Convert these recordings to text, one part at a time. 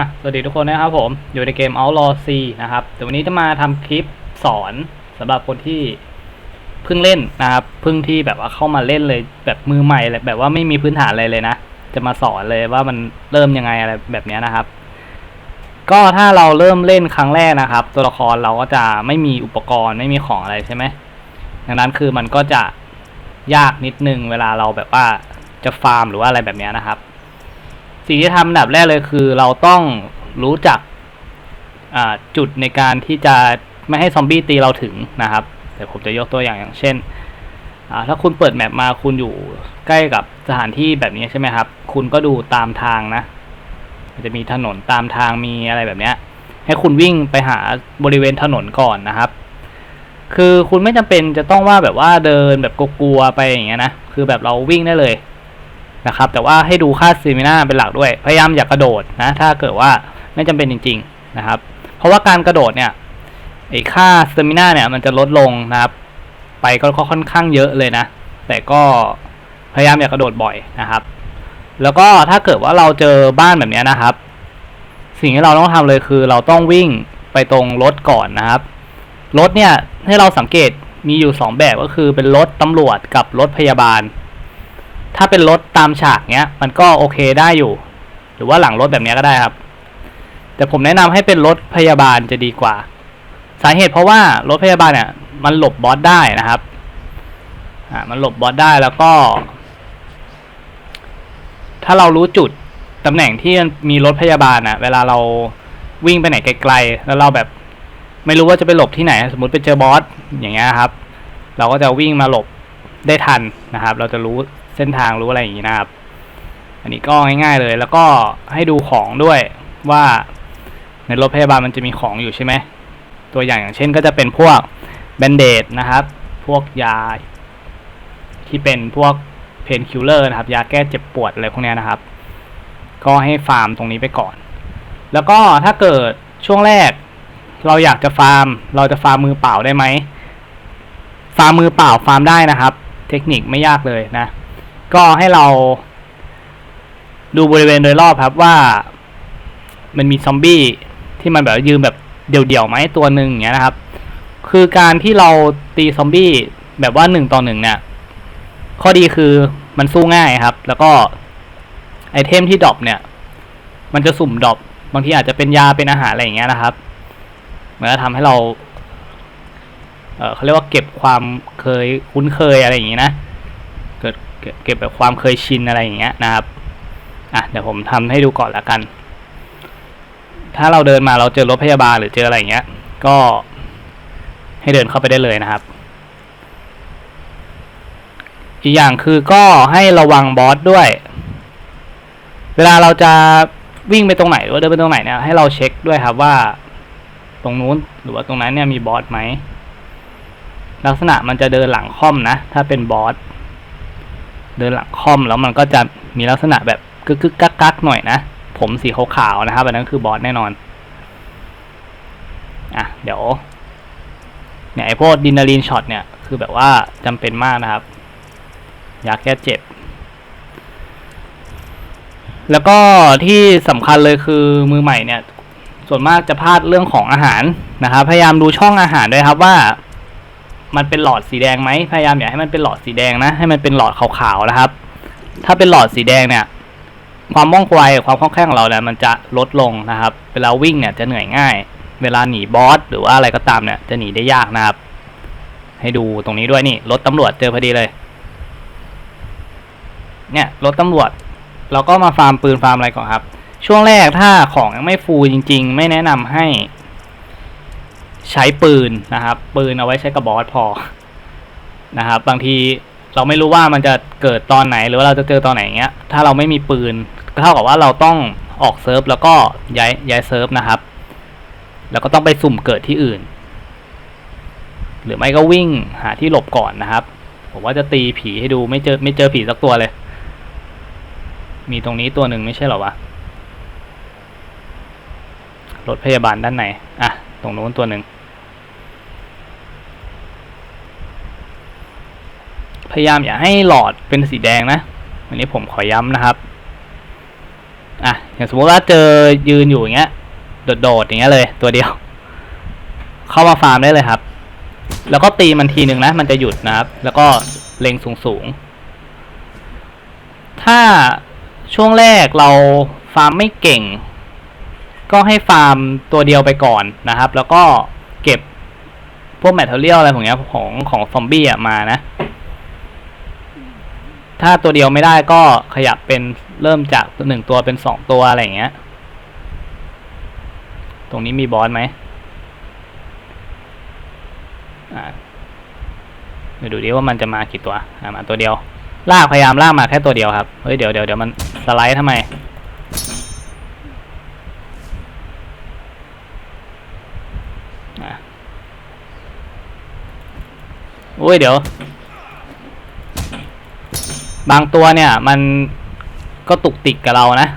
อะสวัสดีทุกคนนะครับผม อยู่ในเกม Outlaw C นะครับแต่วันนี้จะมาทำคลิปสอนสำหรับคนที่เพิ่งเล่นนะครับเพิ่งที่แบบว่าเข้ามาเล่นเลยแบบมือใหม่แบบว่าไม่มีพื้นฐานอะไรเลยนะ จะมาสอนเลยว่ามันเริ่มยังไงอะไรแบบนี้นะครับ ก็ถ้าเราเริ่มเล่นครั้งแรกนะครับ ตัวละครเราก็จะไม่มีอุปกรณ์ไม่มีของอะไรใช่ไหมดังนั้นคือมันก็จะยากนิดนึงเวลาเราแบบว่าจะฟาร์มหรือว่าอะไรแบบนี้นะครับ สิ่งที่ทำอันดับแรกเลยคือ เราต้องรู้จักจุดในการที่จะไม่ให้ซอมบี้ตีเราถึงนะครับเดี๋ยวผมจะยกตัวอย่างอย่างเช่นถ้าคุณเปิดแมปมาคุณอยู่ใกล้กับสถานที่แบบนี้ใช่ไหมครับ คุณก็ดูตามทางนะจะมีถนนตามทางมีอะไรแบบนี้ให้คุณวิ่งไปหาบริเวณถนนก่อนนะครับ คือคุณไม่จำเป็นจะต้องว่าแบบว่าเดินแบบกลัวๆไปอย่างเงี้ยนะคือแบบเราวิ่งได้เลย นะครับ แต่ว่าให้ดูค่าส t มิน่าเป็นหลักด้วย พยายามอย่ากกระโดดนะ ถ้าเกิดว่าไม่จำเป็นจริง ๆ นะครับ เพราะว่าการกระโดดเนี่ยไอ้ค่าส t มิน่าเนี่ยมันจะลดลงนะครับ ไปก็ค่อนข้างเยอะเลยนะ แต่ก็พยายามอย่ากระโดดบ่อยนะครับ แล้วก็ถ้าเกิดว่าเราเจอบ้านแบบนี้นะครับ สิ่งที่เราต้องทำเลยคือ เราต้องวิ่งไปตรงรถก่อนนะครับรถเนี่ยให้เราสังเกตมีอยู่สองแบบก็คือเป็นรถตำรวจกับรถพยาบาล ถ้าเป็นรถตามฉากเนี้ย มันก็โอเคได้อยู่ หรือว่าหลังรถแบบนี้ก็ได้ครับ แต่ผมแนะนำให้เป็นรถพยาบาลจะดีกว่า สาเหตุเพราะว่ารถพยาบาลเนี่ย มันหลบบอสได้นะครับอ่ามันหลบบอสได้แล้วก็ ถ้าเรารู้จุดตำแหน่งที่มีรถพยาบาลอะเวลาเราวิ่งไปไหนไกลๆ แล้วเราแบบไม่รู้ว่าจะไปหลบที่ไหน สมมติไปเจอบอสอย่างเงี้ยครับ เราก็จะวิ่งมาหลบได้ทันนะครับ เราจะรู้ เส้นทางรู้อะไรอย่างงี้นะครับ อันนี้ก็ง่ายๆเลย แล้วก็ให้ดูของด้วยว่าในรถพยาบาลมันจะมีของอยู่ใช่ไหมตัวอย่างอย่างเช่นก็จะเป็นพวกแบนเดดนะครับ พวกยาที่เป็นพวกเพนคิลเลอร์นะครับ ยาแก้เจ็บปวดอะไรพวกนี้นะครับ ก็ให้ฟาร์มตรงนี้ไปก่อน แล้วก็ถ้าเกิดช่วงแรก เราอยากจะฟาร์ม เราจะฟาร์มมือเปล่าได้ไหมฟาร์มมือเปล่าฟาร์มได้นะครับ เทคนิคไม่ยากเลยนะ ก็ให้เรา ดูบริเวณโดยรอบครับว่า มันมีซอมบี้ที่มันแบบยืนแบบเดี่ยวๆไหมตัวหนึ่งอย่างเงี้ยนะครับ คือการที่เราตีซอมบี้แบบว่าหนึ่งต่อหนึ่งเนี่ย ข้อดีคือมันสู้ง่ายครับ แล้วก็ไอเทมที่ดรอปเนี่ย มันจะสุ่มดรอปบางทีอาจจะเป็นยาเป็นอาหารอะไรอย่างเงี้ยนะครับมันจะทำให้เรา เออเขาเรียกว่าเก็บความเคยคุ้นเคยอะไรอย่างงี้นะ เก็บแบบความเคยชินอะไรอย่างเงี้ยนะครับอะเดี๋ยวผมทำให้ดูก่อนละกัน ถ้าเราเดินมาเราเจอรถพยาบาลหรือเจออะไรอย่างเงี้ย ก็ให้เดินเข้าไปได้เลยนะครับ อีกอย่างคือก็ให้ระวังบอสด้วย เวลาเราจะวิ่งไปตรงไหนหรือว่าเดินไปตรงไหนเนี่ยให้เราเช็คด้วยครับว่า ตรงนู้นหรือว่าตรงนั้นเนี่ยมีบอสไหมลักษณะมันจะเดินหลังค่อมนะ ถ้าเป็นบอส เดินหลังคอมแล้วมันก็จะมีลักษณะแบบกึกกึกกักกักหน่อยนะ ผมสีขาวๆนะครับอันนั้นคือบอสแน่นอน อะ เดี๋ยว เนี่ยไอพวกดินาลีนช็อตเนี่ย คือแบบว่าจำเป็นมากนะครับยาแก้เจ็บ แล้วก็ที่สำคัญเลยคือมือใหม่เนี่ย ส่วนมากจะพลาดเรื่องของอาหารนะครับ พยายามดูช่องอาหารด้วยครับว่า มันเป็นหลอดสีแดงไหมพยายามอย่าให้มันเป็นหลอดสีแดงนะ ให้มันเป็นหลอดขาวๆนะครับ ถ้าเป็นหลอดสีแดงเนี่ย ความว่องไวความคล่องแคล่วของเราเนี่ยมันจะลดลงนะครับ เวลาวิ่งเนี่ยจะเหนื่อยง่าย เวลาหนีบอสหรือว่าอะไรก็ตามเนี่ยจะหนีได้ยากนะครับ ให้ดูตรงนี้ด้วยนี่รถตำรวจเจอพอดีเลย เนี่ยรถตำรวจเราก็มาฟาร์มปืนฟาร์มอะไรก่อนครับ ช่วงแรกถ้าของยังไม่ฟูลจริง ๆ ไม่แนะนำให้ ใช้ปืนนะครับ ปืนเอาไว้ใช้กับบอสพอนะครับ บางทีเราไม่รู้ว่ามันจะเกิดตอนไหนหรือว่าเราจะเจอตอนไหนเงี้ย ถ้าเราไม่มีปืนก็เท่ากับว่าเราต้องออกเซิร์ฟแล้วก็ย้ายย้ายเซิร์ฟนะครับ แล้วก็ต้องไปสุ่มเกิดที่อื่น หรือไม่ก็วิ่งหาที่หลบก่อนนะครับ ผมว่าจะตีผีให้ดูไม่เจอไม่เจอผีสักตัวเลย มีตรงนี้ตัวหนึ่งไม่ใช่หรอวะรถพยาบาลด้านในอะ ตรงโน้นตัวหนึ่ง พยายามอย่าให้หลอดเป็นสีแดงนะ อันนี้ผมขอย้ำนะครับ อะ อย่างสมมติว่าเจอยืนอยู่อย่างเงี้ย โดดๆอย่างเงี้ยเลย ตัวเดียว เข้ามาฟาร์มได้เลยครับ แล้วก็ตีมันทีหนึ่งนะ มันจะหยุดนะครับ แล้วก็เล็งสูงๆ ถ้าช่วงแรกเราฟาร์มไม่เก่ง ก็ให้ฟาร์มตัวเดียวไปก่อนนะครับ แล้วก็เก็บพวกแมทเทอเรียลอะไรของเนี้ยของของซอมบี้อะมานะ ถ้าตัวเดียวไม่ได้ก็ขยับเป็นเริ่มจากหนึ่งตัวเป็นสองตัวอะไรอย่างเงี้ย ตรงนี้มีบอสไหมอ่าเดี๋ยวดูดิว่ามันจะมากี่ตัว อ่ามาตัวเดียว ลากพยายามลากมาแค่ตัวเดียวครับ เฮ้ยเดี๋ยวเดี๋ยวเดี๋ยวมันสไลด์ทำไม อุ้ยเดี๋ยว บางตัวเนี่ย มันก็ตุกติกกับเรานะ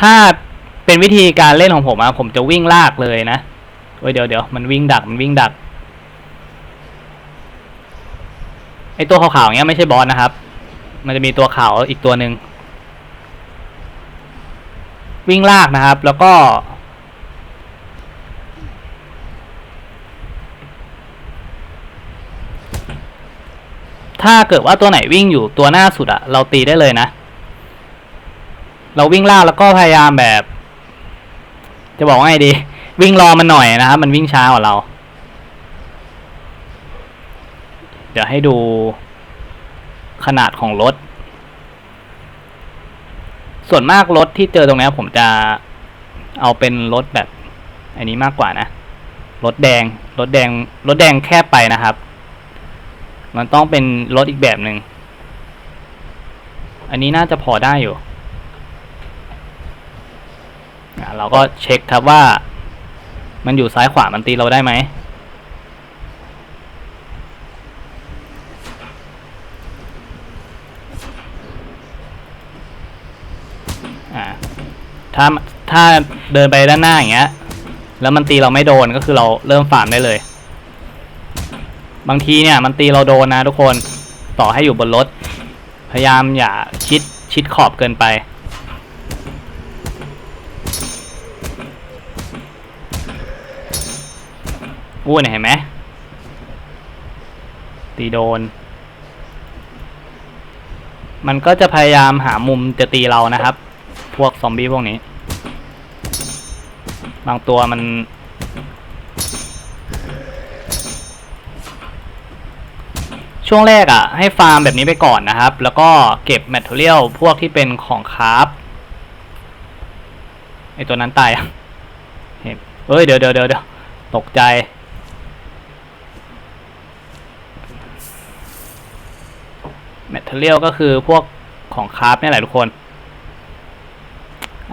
ถ้าเป็นวิธีการเล่นของผมอะผมจะวิ่งลากเลยนะโอ้ยเดี๋ยวเดี๋ยวมันวิ่งดักมันวิ่งดักไอตัวขาวๆเนี้ยไม่ใช่บอสนะครับ มันจะมีตัวขาวอีกตัวหนึ่งวิ่งลากนะครับ แล้วก็ ถ้าเกิดว่าตัวไหนวิ่งอยู่ตัวหน้าสุดอะเราตีได้เลยนะ เราวิ่งล่าแล้วก็พยายามแบบ จะบอกว่าไงดี วิ่งรอมันหน่อยนะครับมันวิ่งช้ากว่าเรา เดี๋ยวให้ดูขนาดของรถ ส่วนมากรถที่เจอตรงนี้ผมจะเอาเป็นรถแบบ อันนี้มากกว่านะรถแดงรถแดงรถแดงแคบไปนะครับ มันต้องเป็นรถอีกแบบหนึ่ง อันนี้น่าจะพอได้อยู่ เราก็เช็คครับว่า มันอยู่ซ้ายขวามันตีเราได้ไหมอ่าถ้าถ้าเดินไปด้านหน้าอย่างเงี้ย แล้วมันตีเราไม่โดนก็คือเราเริ่มฟาร์มได้เลย บางทีเนี่ยมันตีเราโดนนะทุกคนต่อให้อยู่บนรถ พยายามอย่าชิดชิดขอบเกินไป อู้เนี่ยเห็นไหมตีโดน มันก็จะพยายามหามุมจะตีเรานะครับ พวกซอมบี้พวกนี้ บางตัวมัน ช่วงแรกอะ่ะ ให้ฟาร์มแบบนี้ไปก่อนนะครับ แล้วก็เก็บแมทเทอเรียลพวกที่เป็นของคราฟไอตัวนั้นตายอะเห็นเอ้ย เดี๋ยวเดี๋ยวเดี๋ยวตกใจ แมทเทอเรียลก็คือพวกของคราฟเนี่ยแหละทุกคน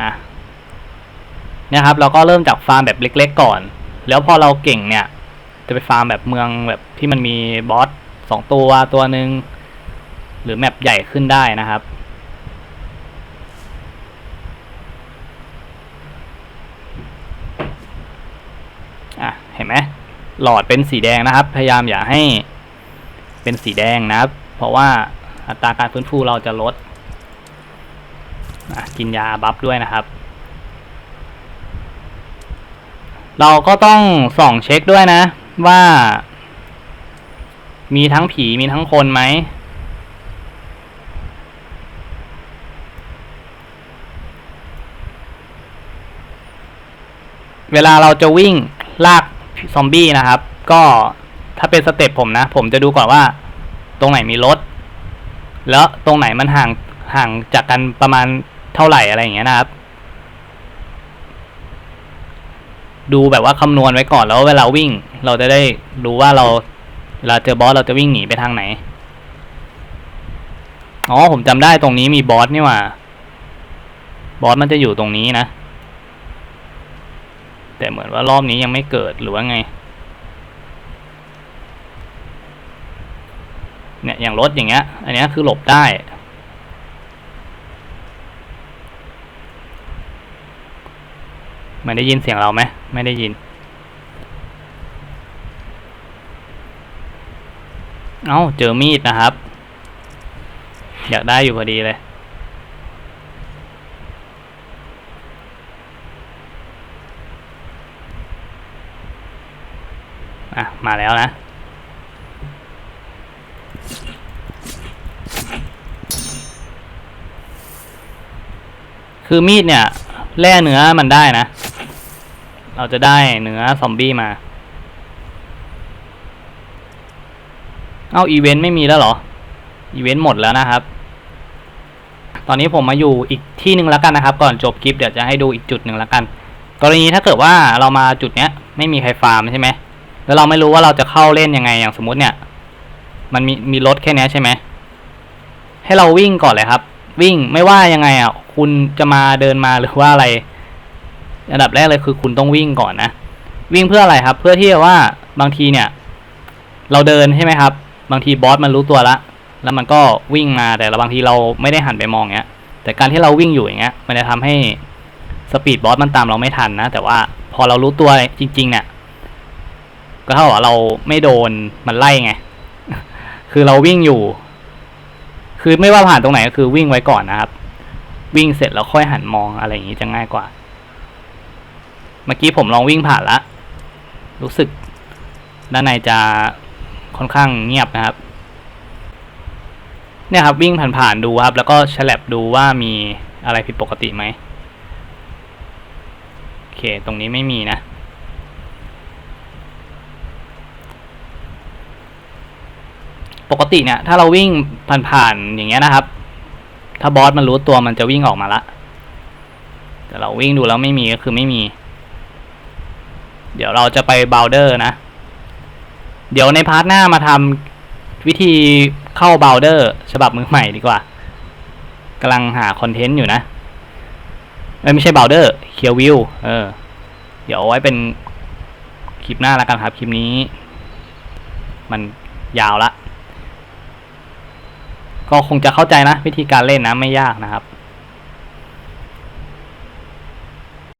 อะเนี่ยครับ เราก็เริ่มจากฟาร์มแบบเล็ก ๆ ก่อน แล้วพอเราเก่งเนี่ย จะไปฟาร์มแบบเมืองแบบที่มันมีบอส องตัวตัวหนึ่งหรือแมปใหญ่ขึ้นได้นะครับ อะ เห็นไหมหลอดเป็นสีแดงนะครับ พยายามอย่าให้เป็นสีแดงนะครับ เพราะว่าอัตราการฟื้นฟูเราจะลดอะกินยาบัฟด้วยนะครับ เราก็ต้องส่องเช็คด้วยนะว่า มีทั้งผีมีทั้งคนไหม เวลาเราจะวิ่งลากซอมบี้นะครับ ก็ถ้าเป็นสเต็ปผมนะ ผมจะดูก่อนว่า ตรงไหนมีรถ แล้วตรงไหนมันห่างห่างจากกันประมาณเท่าไหร่อะไรอย่างเงี้ยนะครับ ดูแบบว่าคำนวณไว้ก่อนแล้วเวลาวิ่ง เราจะได้รู้ว่าเรา เวลาเจอบอสเราจะวิ่งหนีไปทางไหน อ๋อผมจำได้ตรงนี้มีบอสนี่ว่า บอสมันจะอยู่ตรงนี้นะ แต่เหมือนว่ารอบนี้ยังไม่เกิดหรือว่าไง เนี่ยอย่างรถอย่างเงี้ย อันนี้คือหลบได้มันได้ยินเสียงเราไหมไม่ได้ยิน เอ้าเจอมีดนะครับ อยากได้อยู่พอดีเลย อะ มาแล้วนะ คือมีดเนี่ยแล่เนื้อมันได้นะ เราจะได้เนื้อซอมบี้มา เอาอีเวนต์ไม่มีแล้วเหรอ อีเวนต์หมดแล้วนะครับ ตอนนี้ผมมาอยู่อีกที่หนึ่งแล้วกันนะครับ ก่อนจบคลิปเดี๋ยวจะให้ดูอีกจุดหนึ่งแล้วกัน กรณีถ้าเกิดว่าเรามาจุดเนี้ย ไม่มีใครฟาร์มใช่ไหมแล้วเราไม่รู้ว่าเราจะเข้าเล่นยังไงอย่างสมมติเนี่ย มันมีมีรถแค่นี้ใช่ไหมให้เราวิ่งก่อนเลยครับ วิ่งไม่ว่ายังไงอะคุณจะมาเดินมาหรือว่าอะไร อันดับแรกเลยคือคุณต้องวิ่งก่อนนะ วิ่งเพื่ออะไรครับ เพื่อที่ว่าบางทีเนี่ย เราเดินใช่ไหมครับ บางทีบอสมันรู้ตัวละ แล้วมันก็วิ่งมาแต่เราบางทีเราไม่ได้หันไปมองเงี้ย แต่การที่เราวิ่งอยู่อย่างเงี้ย มันจะทำให้สปีดบอสมันตามเราไม่ทันนะ แต่ว่าพอเรารู้ตัวจริง ๆ เนี่ย ก็เท่ากับเราไม่โดนมันไล่ไง คือเราวิ่งอยู่ คือไม่ว่าผ่านตรงไหนก็คือวิ่งไว้ก่อนนะครับ วิ่งเสร็จแล้วค่อยหันมองอะไรอย่างนี้จะง่ายกว่า เมื่อกี้ผมลองวิ่งผ่านละ รู้สึกด้านในจะ ค่อนข้างเงียบนะครับ เนี่ยครับวิ่งผ่านๆดูครับ แล้วก็ฉลับดูว่ามีอะไรผิดปกติไหมโอเค ตรงนี้ไม่มีนะ ปกติเนี่ย ถ้าเราวิ่งผ่านๆอย่างเงี้ยนะครับ ถ้าบอสมันรู้ตัวมันจะวิ่งออกมาละแต่เราวิ่งดูแล้วไม่มีก็คือไม่มี เดี๋ยวเราจะไปบาวเดอร์นะ เดี๋ยวในพาร์ทหน้ามาทำวิธีเข้าบาวเดอร์ฉบับมือใหม่ดีกว่ากำลังหาคอนเทนต์อยู่นะไม่ใช่บาวเดอร์เคียววิวเออ เดี๋ยวไว้เป็นคลิปหน้าแล้วกันครับ คลิปนี้ มันยาวละ ก็คงจะเข้าใจนะ วิธีการเล่นนะไม่ยากนะครับ